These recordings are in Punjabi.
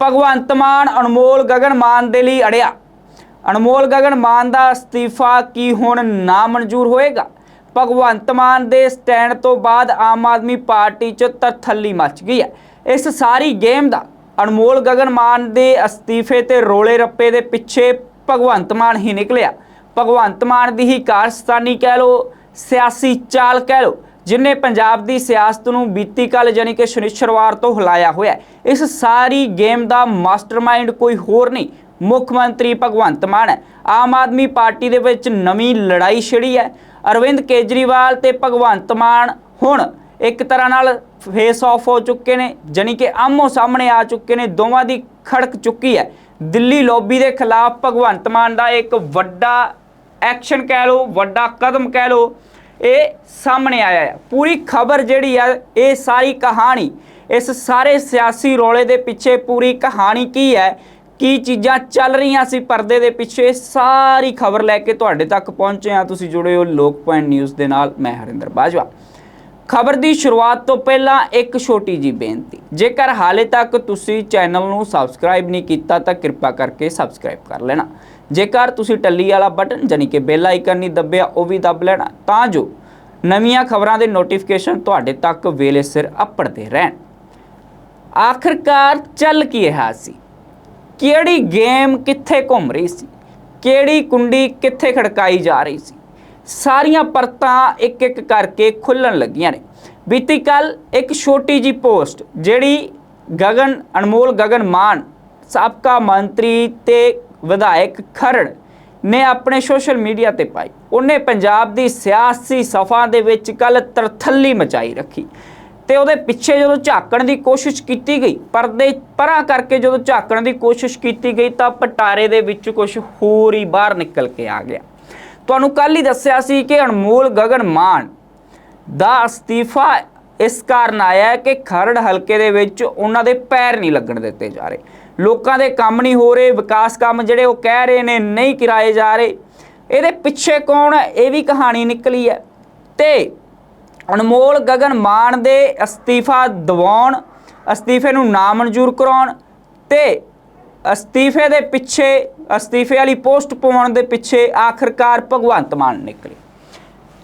ਭਗਵੰਤ ਮਾਨ, ਅਨਮੋਲ ਗਗਨ ਮਾਨ ਦੇ ਲਈ ਅੜਿਆ। ਅਨਮੋਲ ਗਗਨ ਮਾਨ ਦਾ ਅਸਤੀਫਾ ਕੀ ਹੁਣ ਨਾ ਮਨਜ਼ੂਰ ਹੋਏਗਾ? ਭਗਵੰਤ ਮਾਨ ਦੇ ਸਟੈਂਡ ਤੋਂ ਬਾਅਦ ਆਮ ਆਦਮੀ ਪਾਰਟੀ 'ਚ ਤਰਥੱਲੀ ਮਚ ਗਈ ਹੈ। ਇਸ ਸਾਰੀ ਗੇਮ ਦਾ ਅਨਮੋਲ ਗਗਨ ਮਾਨ ਦੇ ਅਸਤੀਫੇ ਤੇ ਰੋਲੇ ਰੱਪੇ ਦੇ ਪਿੱਛੇ ਭਗਵੰਤ ਮਾਨ ਹੀ ਨਿਕਲਿਆ। ਭਗਵੰਤ ਮਾਨ ਦੀ ਹੀ ਕਾਰਸਤਾਨੀ ਕਹਿ ਲੋ ਸਿਆਸੀ ਚਾਲ ਕਹਿ ਲੋ ਜਿਨੇ ਪੰਜਾਬ ਦੀ ਸਿਆਸਤ ਨੂੰ ਬੀਤੀ ਕੱਲ ਯਾਨੀ ਕਿ ਸ਼ਨੀਚਰਵਾਰ ਤੋਂ ਹਿਲਾਇਆ ਹੋਇਆ ਇਸ ਸਾਰੀ ਗੇਮ ਦਾ ਮਾਸਟਰਮਾਈਂਡ ਕੋਈ ਹੋਰ ਨਹੀਂ, ਮੁੱਖ ਮੰਤਰੀ ਭਗਵੰਤ ਮਾਨ ਹੈ। ਆਮ ਆਦਮੀ ਪਾਰਟੀ ਦੇ ਵਿੱਚ ਨਵੀਂ ਲੜਾਈ ਛਿੜੀ ਹੈ। ਅਰਵਿੰਦ ਕੇਜਰੀਵਾਲ ਤੇ ਭਗਵੰਤ ਮਾਨ ਹੁਣ ਇੱਕ ਤਰ੍ਹਾਂ ਨਾਲ ਫੇਸ ਆਫ ਹੋ ਚੁੱਕੇ ਨੇ, ਜਾਣੀ ਕਿ ਆਮੋ ਸਾਹਮਣੇ ਆ ਚੁੱਕੇ ਨੇ, ਦੋਵਾਂ ਦੀ ਖੜਕ ਚੁੱਕੀ ਹੈ। ਦਿੱਲੀ ਲੌਬੀ ਦੇ ਖਿਲਾਫ ਭਗਵੰਤ ਮਾਨ ਦਾ ਇੱਕ ਵੱਡਾ ਐਕਸ਼ਨ ਕਹਿ ਲਓ, ਵੱਡਾ ਕਦਮ ਕਹਿ ਲਓ ਇਹ ਸਾਹਮਣੇ ਆਇਆ ਹੈ। ਪੂਰੀ ਖਬਰ ਜਿਹੜੀ ਆ, ਇਹ ਸਾਰੀ ਕਹਾਣੀ, ਇਸ ਸਾਰੇ ਸਿਆਸੀ ਰੋਲੇ ਦੇ ਪਿੱਛੇ ਪੂਰੀ ਕਹਾਣੀ ਕੀ ਹੈ? ਕੀ ਚੀਜ਼ਾਂ ਚੱਲ ਰਹੀਆਂ ਸੀ ਪਰਦੇ ਦੇ ਪਿੱਛੇ? ਸਾਰੀ ਖਬਰ ਲੈ ਕੇ ਤੁਹਾਡੇ ਤੱਕ ਪਹੁੰਚੇ ਆ ਤੁਸੀਂ ਜੁੜੇ ਹੋ ਲੋਕ ਪੁਆਇੰਟ ਨਿਊਜ਼ ਦੇ ਨਾਲ, ਮੈਂ ਹਰਿੰਦਰ ਬਾਜਵਾ। ਖਬਰ ਦੀ ਸ਼ੁਰੂਆਤ ਤੋਂ ਪਹਿਲਾਂ ਇੱਕ ਛੋਟੀ ਜੀ ਬੇਨਤੀ। ਜੇਕਰ ਹਾਲੇ ਤੱਕ ਤੁਸੀਂ ਚੈਨਲ ਨੂੰ ਸਬਸਕ੍ਰਾਈਬ ਨਹੀਂ ਕੀਤਾ, ਤਾਂ ਕਿਰਪਾ ਕਰਕੇ ਸਬਸਕ੍ਰਾਈਬ ਕਰ ਲੈਣਾ। ਜੇਕਰ ਤੁਸੀਂ ਟੱਲੀ ਵਾਲਾ ਬਟਨ ਜਾਨੀ ਕਿ ਬੈਲ ਆਈਕਨ ਨਹੀਂ ਦੱਬਿਆ, ਉਹ ਵੀ ਦੱਬ ਲੈਣਾ, ਤਾਂ ਜੋ ਨਵੀਆਂ ਖਬਰਾਂ ਦੇ ਨੋਟੀਫਿਕੇਸ਼ਨ ਤੁਹਾਡੇ ਤੱਕ ਵੇਲੇ ਸਿਰ ਅੱਪੜਦੇ ਰਹਿਣ। ਆਖਰਕਾਰ ਚੱਲ ਕੀ ਰਿਹਾ ਸੀ? ਕਿਹੜੀ ਗੇਮ ਕਿੱਥੇ ਘੁੰਮ ਰਹੀ ਸੀ? ਕਿਹੜੀ ਕੁੰਡੀ ਕਿੱਥੇ ਖੜਕਾਈ ਜਾ ਰਹੀ ਸੀ? ਸਾਰੀਆਂ ਪਰਤਾਂ ਇੱਕ ਇੱਕ ਕਰਕੇ ਖੁੱਲਣ ਲੱਗੀਆਂ ਨੇ। ਬੀਤੀ ਕੱਲ ਇੱਕ ਛੋਟੀ ਜੀ ਪੋਸਟ ਜਿਹੜੀ ਗਗਨ, ਅਨਮੋਲ ਗਗਨ ਮਾਨ, ਸਾਬਕਾ ਮੰਤਰੀ ਤੇ ਵਿਧਾਇਕ ਖਰੜ ਨੇ ਆਪਣੇ ਸੋਸ਼ਲ ਮੀਡੀਆ ਤੇ ਪਾਈ। ਉਹਨੇ ਪੰਜਾਬ ਦੀ ਸਿਆਸੀ ਸਫਾ ਦੇ ਵਿੱਚ ਕੱਲ ਤਰਥੱਲੀ ਮਚਾਈ ਰੱਖੀ। ਤੇ ਉਹਦੇ ਪਿੱਛੇ ਜਦੋਂ ਝਾਕਣ ਦੀ ਕੋਸ਼ਿਸ਼ ਕੀਤੀ ਗਈ, ਪਰਦੇ ਪਰਾਂ ਕਰਕੇ ਜਦੋਂ ਝਾਕਣ ਦੀ ਕੋਸ਼ਿਸ਼ ਕੀਤੀ ਗਈ ਤਾਂ ਪਟਾਰੇ ਦੇ ਵਿੱਚ ਕੁਝ ਹੋਰ ਹੀ ਬਾਹਰ ਨਿਕਲ ਕੇ ਆ ਗਿਆ। ਤੁਹਾਨੂੰ ਕੱਲ ਹੀ ਦੱਸਿਆ ਸੀ ਕਿ ਅਨਮੋਲ ਗਗਨ ਮਾਨ ਦਾ ਅਸਤੀਫਾ ਇਸ ਕਾਰਨ ਆਇਆ ਕਿ ਖਰੜ ਹਲਕੇ ਦੇ ਵਿੱਚ ਉਹਨਾਂ ਦੇ ਪੈਰ ਨਹੀਂ ਲੱਗਣ ਦਿੱਤੇ ਜਾ ਰਹੇ। ਲੋਕਾਂ ਦੇ ਕੰਮ ਨਹੀਂ ਹੋ ਰਹੇ, ਵਿਕਾਸ ਕੰਮ ਜਿਹੜੇ ਉਹ ਕਹਿ ਰਹੇ ਨੇ, ਨਹੀਂ ਕਿਰਾਏ ਜਾ ਰਹੇ। ਇਹਦੇ ਪਿੱਛੇ ਕੌਣ ਹੈ? ਇਹ ਵੀ ਕਹਾਣੀ ਨਿਕਲੀ ਹੈ। ਤੇ ਅਨਮੋਲ ਗਗਨ ਮਾਨ ਦੇ ਅਸਤੀਫਾ ਦਿਵਾਉਣ, ਅਸਤੀਫੇ ਨੂੰ ਨਾ ਮਨਜ਼ੂਰ ਕਰਾਉਣ ਤੇ ਅਸਤੀਫੇ ਦੇ ਪਿੱਛੇ, ਅਸਤੀਫੇ ਵਾਲੀ ਪੋਸਟ ਪਾਉਣ ਦੇ ਪਿੱਛੇ ਆਖਰਕਾਰ ਭਗਵੰਤ ਮਾਨ ਨਿਕਲੇ।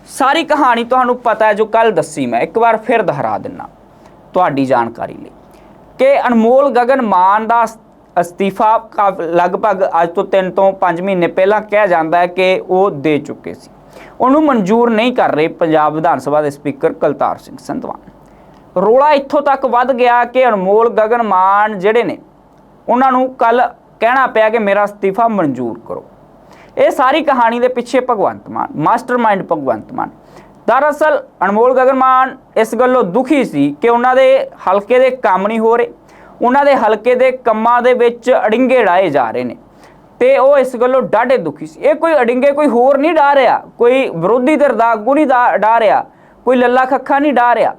ਸਾਰੀ ਕਹਾਣੀ ਤੁਹਾਨੂੰ ਪਤਾ ਹੈ ਜੋ ਕੱਲ ਦੱਸੀ ਮੈਂ। ਇੱਕ ਵਾਰ ਫਿਰ ਦੁਹਰਾ ਦਿੰਨਾ। ਤੁਹਾਡੀ ਜਾਣਕਾਰੀ ਲਈ। ਕਿ ਅਨਮੋਲ ਗਗਨ ਮਾਨ ਦਾ ਅਸਤੀਫਾ ਕਾਫ- ਲਗਭਗ ਅੱਜ ਤੋਂ 3 ਤੋਂ 5 ਮਹੀਨੇ ਪਹਿਲਾਂ ਕਿਹਾ ਜਾਂਦਾ ਹੈ ਕਿ ਉਹ ਦੇ ਚੁੱਕੇ ਸੀ। ਉਹਨੂੰ ਮਨਜ਼ੂਰ ਨਹੀਂ ਕਰ ਰਹੇ ਪੰਜਾਬ ਵਿਧਾਨ ਸਭਾ ਦੇ ਸਪੀਕਰ ਕਲਤਾਰ ਸਿੰਘ ਸੰਧਵਾਨ। ਰੋਲਾ ਇੱਥੋਂ ਤੱਕ ਵੱਧ ਗਿਆ ਕਿ ਅਨਮੋਲ ਗਗਨ ਮਾਨ ਜਿਹੜੇ ਨੇ, ਉਹਨਾਂ ਨੂੰ ਕੱਲ ਕਹਿਣਾ ਪਿਆ ਕਿ ਮੇਰਾ ਅਸਤੀਫਾ ਮਨਜ਼ੂਰ ਕਰੋ। ਇਹ ਸਾਰੀ ਕਹਾਣੀ ਦੇ ਪਿੱਛੇ ਭਗਵੰਤ ਮਾਨ, ਮਾਸਟਰਮਾਈਂਡ ਭਗਵੰਤ ਮਾਨ। ਦਰਅਸਲ ਅਨਮੋਲ ਗਗਨ ਮਾਨ ਇਸ ਗੱਲੋਂ ਦੁਖੀ ਸੀ ਕਿ ਉਹਨਾਂ ਦੇ ਹਲਕੇ ਦੇ ਕੰਮ ਨਹੀਂ ਹੋ ਰਹੇ। ਉਹਨਾਂ ਦੇ ਹਲਕੇ ਦੇ ਕੰਮਾਂ ਦੇ ਵਿੱਚ ਅੜਿੰਗੇ ਢਾਏ ਜਾ ਰਹੇ ਨੇ ਤੇ ਉਹ ਇਸ ਗੱਲੋਂ ਡਾਢੇ ਦੁਖੀ ਸੀ। ਇਹ ਕੋਈ ਅੜਿੰਗੇ ਕੋਈ ਹੋਰ ਨਹੀਂ ਢਾ ਰਿਹਾ। ਕੋਈ ਵਿਰੋਧੀ ਧਿਰ ਦਾ ਆਗੂ ਨਹੀਂ ਡਾ ਢਾ ਰਿਹਾ। ਕੋਈ ਲੱਲਾ ਖੱਖਾ ਨਹੀਂ ਢਾ ਰਿਹਾ।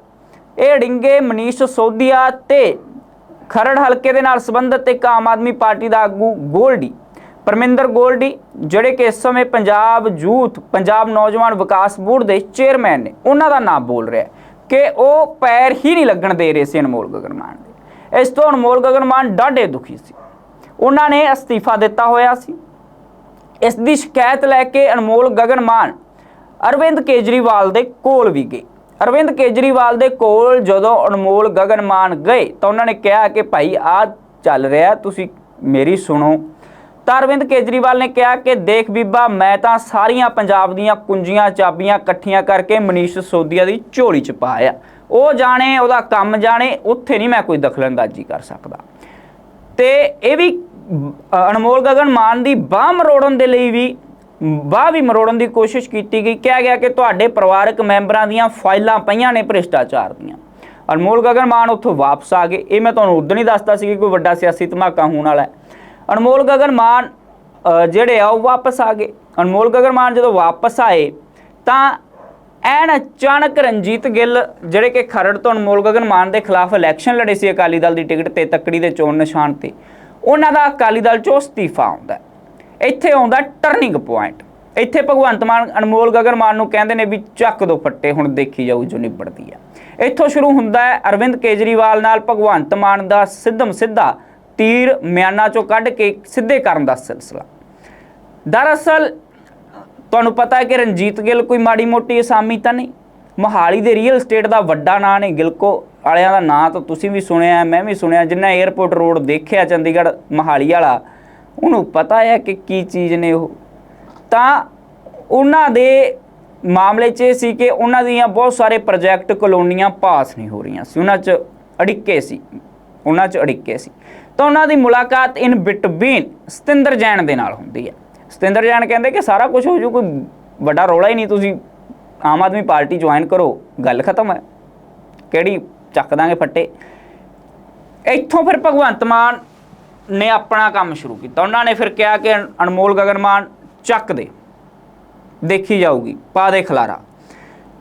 ਇਹ ਅੜਿੰਗੇ ਮਨੀਸ਼ ਸੋਧੀਆ ਤੇ ਖਰੜ ਹਲਕੇ ਦੇ ਨਾਲ ਸੰਬੰਧਿਤ ਇੱਕ ਆਮ ਆਦਮੀ ਪਾਰਟੀ ਦਾ ਆਗੂ ਗੋਲਡੀ। ਪਰਮਿੰਦਰ ਗੋਲਡੀ, ਜਿਹੜੇ ਕਿ ਇਸ ਸਮੇਂ ਪੰਜਾਬ ਯੂਥ, ਪੰਜਾਬ ਨੌਜਵਾਨ ਵਿਕਾਸ ਬੋਰਡ ਦੇ ਚੇਅਰਮੈਨ ਨੇ, ਉਹਨਾਂ ਦਾ ਨਾਮ ਬੋਲ ਰਿਹਾ ਕਿ ਉਹ ਪੈਰ ਹੀ ਨਹੀਂ ਲੱਗਣ ਦੇ ਰਹੇ ਸੀ ਅਨਮੋਲ ਗਗਨ ਮਾਨ ਦੇ। ਇਸ ਤੋਂ ਅਨਮੋਲ ਗਗਨ ਮਾਨ ਡਾਢੇ ਦੁਖੀ ਸੀ। ਉਹਨਾਂ ਨੇ ਅਸਤੀਫਾ ਦਿੱਤਾ ਹੋਇਆ ਸੀ। ਇਸ ਦੀ ਸ਼ਿਕਾਇਤ ਲੈ ਕੇ ਅਨਮੋਲ ਗਗਨ ਮਾਨ ਅਰਵਿੰਦ ਕੇਜਰੀਵਾਲ ਦੇ ਕੋਲ ਵੀ ਗਏ। ਅਰਵਿੰਦ ਕੇਜਰੀਵਾਲ ਦੇ ਕੋਲ ਜਦੋਂ ਅਨਮੋਲ ਗਗਨ ਮਾਨ ਗਏ ਤਾਂ ਉਹਨਾਂ ਨੇ ਕਿਹਾ ਕਿ ਭਾਈ ਆ ਚੱਲ ਰਿਹਾ, ਤੁਸੀਂ ਮੇਰੀ ਸੁਣੋ। ਤਾਂ ਅਰਵਿੰਦ ਕੇਜਰੀਵਾਲ ਨੇ ਕਿਹਾ ਕਿ ਦੇਖ ਬੀਬਾ, ਮੈਂ ਤਾਂ ਸਾਰੀਆਂ ਪੰਜਾਬ ਦੀਆਂ ਕੁੰਜੀਆਂ, ਚਾਬੀਆਂ ਇਕੱਠੀਆਂ ਕਰਕੇ ਮਨੀਸ਼ ਸੋਦੀਆ ਦੀ ਝੋਲੀ ਚ ਪਾਇਆ ਉਹ ਜਾਣੇ, ਉਹਦਾ ਕੰਮ ਜਾਣੇ, ਉੱਥੇ ਨਹੀਂ ਮੈਂ ਕੋਈ ਦਖਲਅੰਦਾਜ਼ੀ ਕਰ ਸਕਦਾ। ਤੇ ਇਹ ਵੀ ਅਨਮੋਲ ਗਗਨ ਮਾਨ ਦੀ ਬਾਹ ਮਰੋੜਨ ਦੇ ਲਈ ਵੀ, ਬਾਹ ਵੀ ਮਰੋੜਨ ਦੀ ਕੋਸ਼ਿਸ਼ ਕੀਤੀ ਗਈ। ਕਿਹਾ ਗਿਆ ਕਿ ਤੁਹਾਡੇ ਪਰਿਵਾਰਕ ਮੈਂਬਰਾਂ ਦੀਆਂ ਫਾਈਲਾਂ ਪਈਆਂ ਨੇ ਭ੍ਰਿਸ਼ਟਾਚਾਰ ਦੀਆਂ। ਅਨਮੋਲ ਗਗਨ ਮਾਨ ਉੱਥੋਂ ਵਾਪਸ ਆ ਗਏ। ਇਹ ਮੈਂ ਤੁਹਾਨੂੰ ਉਦੋਂ ਹੀ ਦੱਸਦਾ ਸੀ ਕਿ ਕੋਈ ਵੱਡਾ ਸਿਆਸੀ ਧਮਾਕਾ ਹੋਣ ਵਾਲਾ ਹੈ। ਅਨਮੋਲ ਗਗਨ ਮਾਨ ਜਿਹੜੇ ਆ ਉਹ ਵਾਪਸ ਆ ਗਏ। ਅਨਮੋਲ ਗਗਨ ਮਾਨ ਜਦੋਂ ਵਾਪਸ ਆਏ, ਤਾਂ ਐਨ ਅਚਾਨਕ ਰਣਜੀਤ ਗਿੱਲ, ਜਿਹੜੇ ਕਿ ਖਰੜ ਤੋਂ ਅਨਮੋਲ ਗਗਨ ਮਾਨ ਦੇ ਖਿਲਾਫ ਇਲੈਕਸ਼ਨ ਲੜੇ ਸੀ ਅਕਾਲੀ ਦਲ ਦੀ ਟਿਕਟ ਤੇ ਤੱਕੜੀ ਦੇ ਚੋਣ ਨਿਸ਼ਾਨ ਤੇ, ਉਹਨਾਂ ਦਾ ਅਕਾਲੀ ਦਲ ਚੋਂ ਅਸਤੀਫਾ ਆਉਂਦਾ। ਇੱਥੇ ਆਉਂਦਾ ਟਰਨਿੰਗ ਪੁਆਇੰਟ ਇੱਥੇ ਭਗਵੰਤ ਮਾਨ, ਅਨਮੋਲ ਗਗਨ ਮਾਨ ਨੂੰ ਕਹਿੰਦੇ ਨੇ ਵੀ ਚੱਕ ਦੋ ਫੱਟੇ, ਹੁਣ ਦੇਖੀ ਜਾਊ ਜੋ ਨਿਬੜਦੀ ਹੈ ਇੱਥੋਂ ਸ਼ੁਰੂ ਹੁੰਦਾ ਹੈ ਅਰਵਿੰਦ ਕੇਜਰੀਵਾਲ ਨਾਲ ਭਗਵੰਤ ਮਾਨ ਦਾ ਸਿੱਧਮ ਸਿੱਧਾ ਤੀਰ ਮਿਆਨਾ ਚੋਂ ਕੱਢ ਕੇ ਸਿੱਧੇ ਕਰਨ ਦਾ ਸਿਲਸਿਲਾ। ਦਰਅਸਲ, ਤੁਹਾਨੂੰ ਪਤਾ ਹੈ ਕਿ ਰਣਜੀਤ ਗਿੱਲ ਕੋਈ ਮਾੜੀ ਮੋਟੀ ਅਸਾਮੀ ਤਾਂ ਨਹੀਂ। ਮੋਹਾਲੀ ਦੇ ਰੀਅਲ ਸਟੇਟ ਦਾ ਵੱਡਾ ਨਾਂ ਨੇ ਗਿਲਕੋ। ਵਾਲਿਆਂ ਦਾ ਨਾਂ ਤਾਂ ਤੁਸੀਂ ਵੀ ਸੁਣਿਆ, ਮੈਂ ਵੀ ਸੁਣਿਆ, ਜਿੰਨਾ 에ਅਰਪੋਰਟ ਰੋਡ ਦੇਖਿਆ ਚੰਡੀਗੜ੍ਹ ਮੋਹਾਲੀ ਵਾਲਾ, ਉਹਨੂੰ ਪਤਾ ਹੈ ਕਿ ਕੀ ਚੀਜ਼ ਨੇ ਉਹ। ਤਾਂ ਉਹਨਾਂ ਦੇ ਮਾਮਲੇ 'ਚ ਇਹ ਸੀ ਕਿ ਉਹਨਾਂ ਦੀਆਂ ਬਹੁਤ ਸਾਰੇ ਪ੍ਰੋਜੈਕਟ ਕਲੋਨੀਆਂ ਪਾਸ ਨਹੀਂ ਹੋ ਰਹੀਆਂ ਸੀ। ਉਹਨਾਂ 'ਚ ਅੜਿੱਕੇ ਸੀ। ਉਹਨਾਂ 'ਚ ਅੜਿੱਕੇ ਸੀ। ਤਾਂ ਉਹਨਾਂ ਦੀ ਮੁਲਾਕਾਤ ਇਨ ਬਿਟਵੀਨ ਸਤਿੰਦਰ ਜੈਨ ਦੇ ਨਾਲ ਹੁੰਦੀ ਹੈ। ਸਤਿੰਦਰ ਜੈਨ ਕਹਿੰਦੇ ਕਿ ਸਾਰਾ ਕੁਝ ਹੋ ਜੂ, ਕੋਈ ਵੱਡਾ ਰੌਲਾ ਹੀ ਨਹੀਂ, ਤੁਸੀਂ ਆਮ ਆਦਮੀ ਪਾਰਟੀ ਜੁਆਇਨ ਕਰੋ, ਗੱਲ ਖਤਮ ਹੈ। ਕਿਹੜੀ ਚੱਕ ਦਾਂਗੇ ਫੱਟੇ। ਇੱਥੋਂ ਫਿਰ ਭਗਵੰਤ ਮਾਨ ਨੇ ਆਪਣਾ ਕੰਮ ਸ਼ੁਰੂ ਕੀਤਾ। ਉਹਨਾਂ ਨੇ ਫਿਰ ਕਿਹਾ ਕਿ ਅਨ- ਅਨਮੋਲ ਗਗਨਮਾਨ ਚੱਕ ਦੇ, ਦੇਖੀ ਜਾਊਗੀ, ਪਾ ਦੇ ਖਲਾਰਾ।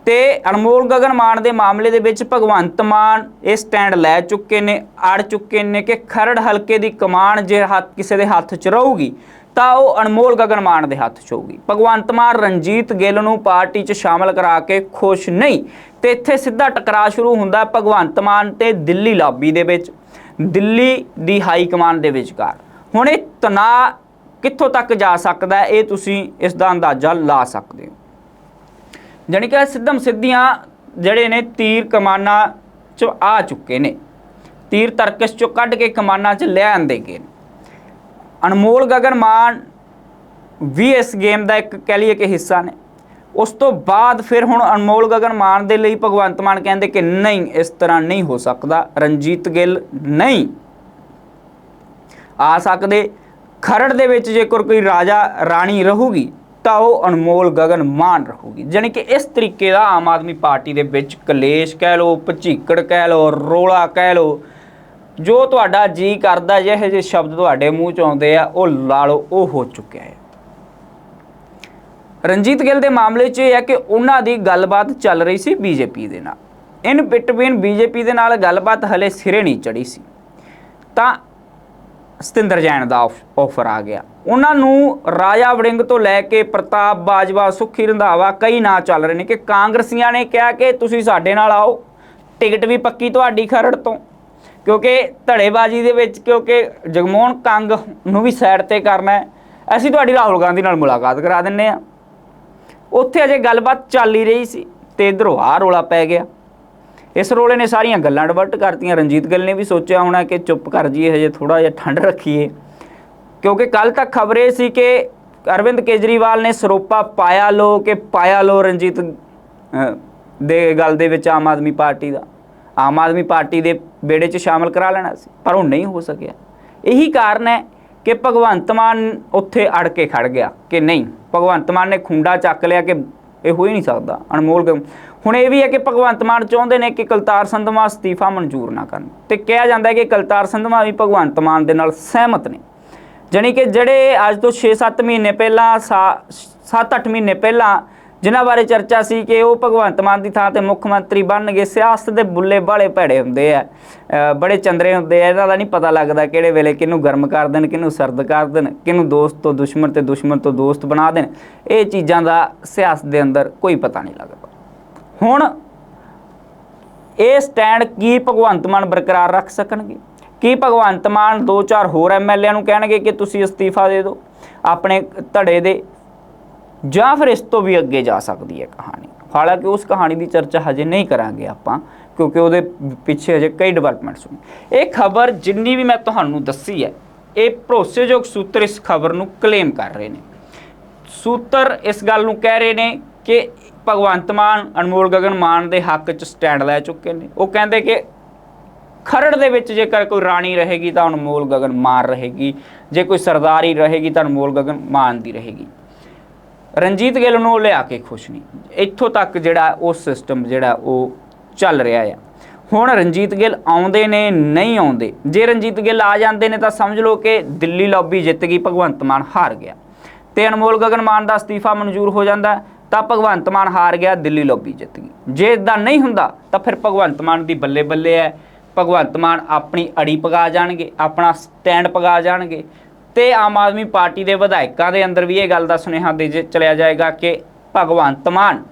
ਤੇ ਅਨਮੋਲ ਗਗਨ ਮਾਨ ਦੇ ਮਾਮਲੇ ਦੇ ਵਿੱਚ ਭਗਵੰਤ ਮਾਨ ਇਹ ਸਟੈਂਡ ਲੈ ਚੁੱਕੇ ਨੇ, ਅੜ ਚੁੱਕੇ ਨੇ ਕਿ ਖਰੜ ਹਲਕੇ ਦੀ ਕਮਾਨ ਜੇ ਹੱਥ ਕਿਸੇ ਦੇ ਹੱਥ 'ਚ ਰਹੂਗੀ, ਤਾਂ ਉਹ ਅਨਮੋਲ ਗਗਨ ਮਾਨ ਦੇ ਹੱਥ 'ਚ ਹੋਊਗੀ। ਭਗਵੰਤ ਮਾਨ ਰਣਜੀਤ ਗਿੱਲ ਨੂੰ ਪਾਰਟੀ 'ਚ ਸ਼ਾਮਲ ਕਰਾ ਕੇ ਖੁਸ਼ ਨਹੀਂ, ਤੇ ਇੱਥੇ ਸਿੱਧਾ ਟਕਰਾਅ ਸ਼ੁਰੂ ਹੁੰਦਾ ਭਗਵੰਤ ਮਾਨ ਤੇ ਦਿੱਲੀ ਲਾਬੀ ਦੇ ਵਿੱਚ, ਦਿੱਲੀ ਦੀ ਹਾਈ ਕਮਾਨ ਦੇ ਵਿਚਕਾਰ। ਹੁਣ ਇਹ ਤਣਾਅ ਕਿੱਥੋਂ ਤੱਕ ਜਾ ਸਕਦਾ ਇਹ ਤੁਸੀਂ ਇਸ ਦਾ ਅੰਦਾਜ਼ਾ ਲਾ ਸਕਦੇ ਹੋ। ਜਾਣੀ ਕਿ ਸਿੱਧਮ ਸਿੱਧੀਆਂ ਜਿਹੜੇ ਨੇ ਤੀਰ ਕਮਾਨਾਂ ਚ ਆ ਚੁੱਕੇ ਨੇ। ਤੀਰ ਤਰਕਸ਼ ਚੋਂ ਕੱਢ ਕੇ ਕਮਾਨਾਂ ਚ ਲੈ ਆਂਦੇ ਗਏ ਨੇ। ਅਨਮੋਲ ਗਗਨ ਮਾਨ ਵੀ ਇਸ ਗੇਮ ਦਾ ਇੱਕ ਕਹਿ ਲਈਏ ਕਿ ਹਿੱਸਾ ਨੇ। ਉਸ ਤੋਂ ਬਾਅਦ ਫਿਰ ਹੁਣ ਅਨਮੋਲ ਗਗਨ ਮਾਨ ਦੇ ਲਈ ਭਗਵੰਤ ਮਾਨ ਕਹਿੰਦੇ ਕਿ ਨਹੀਂ, ਇਸ ਤਰ੍ਹਾਂ ਨਹੀਂ ਹੋ ਸਕਦਾ, ਰਣਜੀਤ ਗਿੱਲ ਨਹੀਂ ਆ ਸਕਦੇ। ਖਰੜ ਦੇ ਵਿੱਚ ਜੇਕਰ ਕੋਈ ਰਾਜਾ, ਰਾਣੀ ਰਹੂਗੀ ਤਾਂ ਉਹ ਅਨਮੋਲ ਗਗਨ ਮਾਨ ਰਹੂਗੀ। ਜਾਣੀ ਕਿ ਇਸ ਤਰੀਕੇ ਦਾ ਆਮ ਆਦਮੀ ਪਾਰਟੀ ਦੇ ਵਿੱਚ ਕਲੇਸ਼ ਕਹਿ ਲਓ, ਭਚੀਕੜ ਕਹਿ ਲਓ, ਰੋਲਾ ਕਹਿ ਲਓ, ਜੋ ਤੁਹਾਡਾ ਜੀ ਕਰਦਾ, ਜਿਹੇ ਜਿਹੇ ਸ਼ਬਦ ਤੁਹਾਡੇ ਮੂੰਹ ਚ ਆਉਂਦੇ ਆ, ਉਹ ਲਾ ਲਓ, ਉਹ ਹੋ ਚੁੱਕਿਆ ਹੈ। ਰਣਜੀਤ ਗਿੱਲ ਦੇ ਮਾਮਲੇ 'ਚ ਇਹ ਹੈ ਕਿ ਉਹਨਾਂ ਦੀ ਗੱਲਬਾਤ ਚੱਲ ਰਹੀ ਸੀ ਬੀਜੇਪੀ ਦੇ ਨਾਲ। ਇਨ ਬਿਟਵੀਨ ਬੀਜੇਪੀ ਦੇ ਨਾਲ ਗੱਲਬਾਤ ਹਲੇ ਸਿਰੇ ਨਹੀਂ ਚੜੀ ਸੀ। ਤਾਂ ਸਤਿੰਦਰ ਜੈਨ ਦਾ ਆਫਰ ਆ ਗਿਆ। ਉਹਨਾਂ ਨੂੰ ਰਾਜਾ ਵੜਿੰਗ ਤੋਂ ਲੈ ਕੇ ਪ੍ਰਤਾਪ ਬਾਜਵਾ, ਸੁਖੀ ਰੰਧਾਵਾ, ਕਈ ਨਾਂ ਚੱਲ ਰਹੇ ਨੇ ਕਿ ਕਾਂਗਰਸੀਆਂ ਨੇ ਕਿਹਾ ਕਿ ਤੁਸੀਂ ਸਾਡੇ ਨਾਲ ਆਓ। ਟਿਕਟ ਵੀ ਪੱਕੀ ਤੁਹਾਡੀ ਖਰੜ ਤੋਂ। ਕਿਉਂਕਿ ਧੜੇਬਾਜ਼ੀ ਦੇ ਵਿੱਚ, ਕਿਉਂਕਿ ਜਗਮੋਹਨ ਕੰਗ ਨੂੰ ਵੀ ਸਾਈਡ ਤੇ ਕਰਨਾ ਹੈ। ਅਸੀਂ ਤੁਹਾਡੀ ਰਾਹੁਲ ਗਾਂਧੀ ਨਾਲ ਮੁਲਾਕਾਤ ਕਰਾ ਦਿੰਨੇ ਆ ਉੱਥੇ ਅਜੇ ਗੱਲਬਾਤ ਚੱਲ ਹੀ ਰਹੀ ਸੀ ਤੇ ਇਧਰੋਂ ਆਹ ਰੋਲਾ ਪੈ ਗਿਆ। ਇਸ ਰੋਲੇ ਨੇ ਸਾਰੀਆਂ ਗੱਲਾਂ ਡਿਵਰਟ ਕਰਤੀਆਂ। ਰਣਜੀਤ ਗਿੱਲ ਨੇ ਵੀ ਸੋਚਿਆ ਹੋਣਾ ਕਿ ਚੁੱਪ ਕਰ ਜੀਏ ਹਜੇ ਥੋੜਾ ਜਿਹਾ ਠੰਡ ਰੱਖੀਏ। ਕਿਉਂਕਿ ਕੱਲ ਤੱਕ ਖਬਰ ਇਹ ਸੀ ਕਿ ਅਰਵਿੰਦ ਕੇਜਰੀਵਾਲ ਨੇ ਸਰੋਪਾ ਪਾਇਆ ਲੋ ਕਿ ਪਾਇਆ ਲੋ ਰਣਜੀਤ ਦੇ ਗੱਲ ਦੇ ਵਿੱਚ ਆਮ ਆਦਮੀ ਪਾਰਟੀ ਦਾ। ਆਮ ਆਦਮੀ ਪਾਰਟੀ ਦੇ ਬੇੜੇ 'ਚ ਸ਼ਾਮਲ ਕਰਾ ਲੈਣਾ ਸੀ, ਪਰ ਉਹ ਨਹੀਂ ਹੋ ਸਕਿਆ। ਇਹੀ ਕਾਰਨ ਹੈ ਕਿ ਭਗਵੰਤ ਮਾਨ ਉੱਥੇ ਅੜ ਕੇ ਖੜ ਗਿਆ ਕਿ ਨਹੀਂ, ਭਗਵੰਤ ਮਾਨ ਨੇ ਖੁੰਡਾ ਚੱਕ ਲਿਆ ਕਿ ਇਹ ਹੋ ਹੀ ਨਹੀਂ ਸਕਦਾ। ਅਨਮੋਲ ਗ- ਹੁਣ ਇਹ ਵੀ ਹੈ ਕਿ ਭਗਵੰਤ ਮਾਨ ਚਾਹੁੰਦੇ ਨੇ ਕਿ ਕਲਤਾਰ ਸੰਧਵਾ ਅਸਤੀਫਾ ਮਨਜ਼ੂਰ ਨਾ ਕਰਨ। ਤੇ ਕਿਹਾ ਜਾਂਦਾ ਹੈ ਕਿ ਕਲਤਾਰ ਸੰਧਵਾ ਵੀ ਭਗਵੰਤ ਮਾਨ ਦੇ ਨਾਲ ਸਹਿਮਤ ਨੇ। ਜਾਣੀ ਕਿ ਜਿਹੜੇ ਅੱਜ ਤੋਂ 6-7 ਮਹੀਨੇ ਪਹਿਲਾਂ 7-8 ਮਹੀਨੇ ਪਹਿਲਾਂ ਜਿਨ੍ਹਾਂ ਬਾਰੇ ਚਰਚਾ ਸੀ ਕਿ ਉਹ ਭਗਵੰਤ ਮਾਨ ਦੀ ਥਾਂ ਤੇ ਮੁੱਖ ਮੰਤਰੀ ਬਣਨਗੇ ਸਿਆਸਤ ਦੇ ਬੁੱਲੇ ਬਾਲੇ ਭੈੜੇ ਹੁੰਦੇ ਆ ਬੜੇ ਚੰਦਰੇ ਹੁੰਦੇ ਆ, ਇਹਨਾਂ ਦਾ ਨਹੀਂ ਪਤਾ ਲੱਗਦਾ ਕਿਹੜੇ ਵੇਲੇ ਕਿਹਨੂੰ ਗਰਮ ਕਰ ਦੇਣ, ਕਿਹਨੂੰ ਸਰਦ ਕਰ ਦੇਣ, ਕਿਹਨੂੰ ਦੋਸਤ ਤੋਂ ਦੁਸ਼ਮਣ ਤੇ ਦੁਸ਼ਮਣ ਤੋਂ ਦੋਸਤ ਬਣਾ ਦੇਣ, ਇਹ ਚੀਜ਼ਾਂ ਦਾ ਸਿਆਸਤ ਦੇ ਅੰਦਰ ਕੋਈ ਪਤਾ ਨਹੀਂ ਲੱਗਦਾ। ਹੁਣ ਇਹ ਸਟੈਂਡ ਕੀ ਭਗਵੰਤ ਮਾਨ ਬਰਕਰਾਰ ਰੱਖ ਸਕਣਗੇ? ਕੀ ਭਗਵੰਤ ਮਾਨ ਦੋ ਚਾਰ ਹੋਰ ਐਮਐਲਏ ਨੂੰ ਕਹਿਣਗੇ ਕਿ ਤੁਸੀਂ ਅਸਤੀਫਾ ਦੇ ਦਿਓ, ਆਪਣੇ ਧੜੇ ਦੇ ਜਾਂ ਫਿਰ ਇਸ ਤੋਂ ਵੀ ਅੱਗੇ ਜਾ ਸਕਦੀ ਹੈ ਕਹਾਣੀ। ਹਾਲਾਂਕਿ ਉਸ ਕਹਾਣੀ ਦੀ ਚਰਚਾ ਹਜੇ ਨਹੀਂ ਕਰਾਂਗੇ ਆਪਾਂ, ਕਿਉਂਕਿ ਉਹਦੇ ਪਿੱਛੇ ਹਜੇ ਕਈ ਡਿਵੈਲਪਮੈਂਟਸ ਹੋਣ ਇਹ ਖਬਰ ਜਿੰਨੀ ਵੀ ਮੈਂ ਤੁਹਾਨੂੰ ਦੱਸੀ ਹੈ, ਇਹ ਭਰੋਸੇਯੋਗ ਸੂਤਰ ਇਸ ਖਬਰ ਨੂੰ ਕਲੇਮ ਕਰ ਰਹੇ ਨੇ। ਸੂਤਰ ਇਸ ਗੱਲ ਨੂੰ ਕਹਿ ਰਹੇ ਨੇ ਕਿ ਭਗਵੰਤ ਮਾਨ, ਅਨਮੋਲ ਗਗਨ ਮਾਨ ਦੇ ਹੱਕ 'ਚ ਸਟੈਂਡ ਲੈ ਚੁੱਕੇ ਨੇ। ਉਹ ਕਹਿੰਦੇ ਕਿ ਖਰੜ ਦੇ ਵਿੱਚ ਜੇਕਰ ਕੋਈ ਰਾਣੀ ਰਹੇਗੀ ਤਾਂ ਅਨਮੋਲ ਗਗਨ ਮਾਨ ਰਹੇਗੀ, ਜੇ ਕੋਈ ਸਰਦਾਰੀ ਰਹੇਗੀ ਤਾਂ ਅਨਮੋਲ ਗਗਨ ਮਾਨ ਦੀ ਰਹੇਗੀ। ਰਣਜੀਤ ਗਿੱਲ ਨੂੰ ਉਹ ਲਿਆ ਕੇ ਖੁਸ਼ ਨਹੀਂ। ਇੱਥੋਂ ਤੱਕ ਜਿਹੜਾ ਉਹ ਸਿਸਟਮ ਜਿਹੜਾ ਉਹ ਚੱਲ ਰਿਹਾ ਆ। ਹੁਣ ਰਣਜੀਤ ਗਿੱਲ ਆਉਂਦੇ ਨੇ, ਨਹੀਂ ਆਉਂਦੇ। ਜੇ ਰਣਜੀਤ ਗਿੱਲ ਆ ਜਾਂਦੇ ਨੇ ਤਾਂ ਸਮਝ ਲਓ ਕਿ ਦਿੱਲੀ ਲੌਬੀ ਜਿੱਤ ਗਈ, ਭਗਵੰਤ ਮਾਨ ਹਾਰ ਗਿਆ। ਤੇ ਅਨਮੋਲ ਗਗਨ ਮਾਨ ਦਾ ਅਸਤੀਫਾ ਮਨਜ਼ੂਰ ਹੋ ਜਾਂਦਾ, ਤਾਂ ਭਗਵੰਤ ਮਾਨ ਹਾਰ ਗਿਆ, ਦਿੱਲੀ ਲੌਬੀ ਜਿੱਤ ਗਈ। ਜੇ ਇਦਾਂ ਨਹੀਂ ਹੁੰਦਾ, ਤਾਂ ਫਿਰ ਭਗਵੰਤ ਮਾਨ ਦੀ ਬੱਲੇ ਬੱਲੇ ਹੈ। ਭਗਵੰਤ ਮਾਨ ਆਪਣੀ ਅੜੀ ਪਗਾ ਜਾਣਗੇ, ਆਪਣਾ ਸਟੈਂਡ ਪਗਾ ਜਾਣਗੇ। ਤੇ ਆਮ ਆਦਮੀ ਪਾਰਟੀ ਦੇ ਵਿਧਾਇਕਾਂ ਦੇ ਅੰਦਰ ਵੀ ਇਹ ਗੱਲ ਦਾ ਸੁਨੇਹਾ ਦੇ ਜ- ਚਲਿਆ ਜਾਏਗਾ ਕਿ ਭਗਵੰਤ ਮਾਨ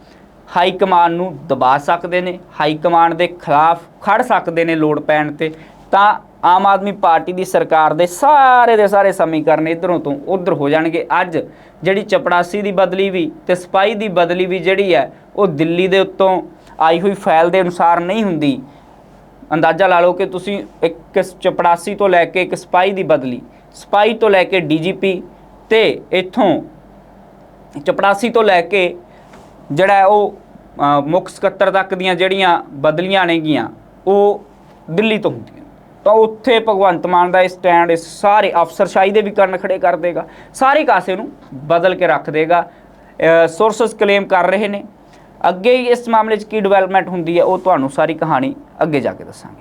ਹਾਈ ਕਮਾਨ ਨੂੰ ਦਬਾ ਸਕਦੇ ਨੇ, ਹਾਈ ਕਮਾਨ ਦੇ ਖਿਲਾਫ ਖੜ ਸਕਦੇ ਨੇ ਲੋੜ ਪੈਣ ਤੇ, ਤਾਂ ਆਮ ਆਦਮੀ ਪਾਰਟੀ ਦੀ ਸਰਕਾਰ ਦੇ ਸਾਰੇ ਦੇ ਸਾਰੇ ਸਮੀਕਰਨ ਇਧਰੋਂ ਤੋਂ ਉਧਰ ਹੋ ਜਾਣਗੇ। ਅੱਜ ਜਿਹੜੀ ਚਪੜਾਸੀ ਦੀ ਬਦਲੀ ਵੀ ਤੇ ਸਪਾਈ ਦੀ ਬਦਲੀ ਵੀ ਜਿਹੜੀ ਹੈ, ਉਹ ਦਿੱਲੀ ਦੇ ਉੱਤੋਂ ਆਈ ਹੋਈ ਫਾਈਲ ਦੇ ਅਨੁਸਾਰ ਨਹੀਂ ਹੁੰਦੀ। ਅੰਦਾਜ਼ਾ ਲਾ ਲਓ ਕਿ ਤੁਸੀਂ ਇੱਕ ਚਪੜਾਸੀ ਤੋਂ ਲੈ ਕੇ ਇੱਕ ਸਪਾਈ ਦੀ ਬਦਲੀ ਸਪਾਈ ਤੋਂ ਲੈ ਕੇ ਡੀਜੀਪੀ ਤੇ ਇੱਥੋਂ ਚਪੜਾਸੀ ਤੋਂ ਲੈ ਕੇ ਜਿਹੜਾ ਉਹ ਮੁੱਖ ਸਕੱਤਰ ਤੱਕ ਦੀਆਂ ਜਿਹੜੀਆਂ ਬਦਲੀਆਂ ਨੇਗੀਆਂ, ਉਹ ਦਿੱਲੀ ਤੋਂ ਹੁੰਦੀਆਂ। ਤਾਂ ਉੱਥੇ ਭਗਵੰਤ ਮਾਨ ਦਾ ਇਹ ਸਟੈਂਡ, ਇਸ ਸਾਰੇ ਅਫਸਰਸ਼ਾਹੀ ਦੇ ਵੀ ਕੰਨ ਖੜੇ ਕਰ ਦੇਗਾ, ਸਾਰੇ ਕਾਸੇ ਨੂੰ ਬਦਲ ਕੇ ਰੱਖ ਦੇਗਾ। ਸੋਰਸਸ ਕਲੇਮ ਕਰ ਰਹੇ ਨੇ। ਅੱਗੇ ਇਸ ਮਾਮਲੇ 'ਚ ਕੀ ਡਿਵੈਲਪਮੈਂਟ ਹੁੰਦੀ ਹੈ, ਉਹ ਤੁਹਾਨੂੰ ਸਾਰੀ ਕਹਾਣੀ ਅੱਗੇ ਜਾ ਕੇ ਦੱਸਾਂਗੇ।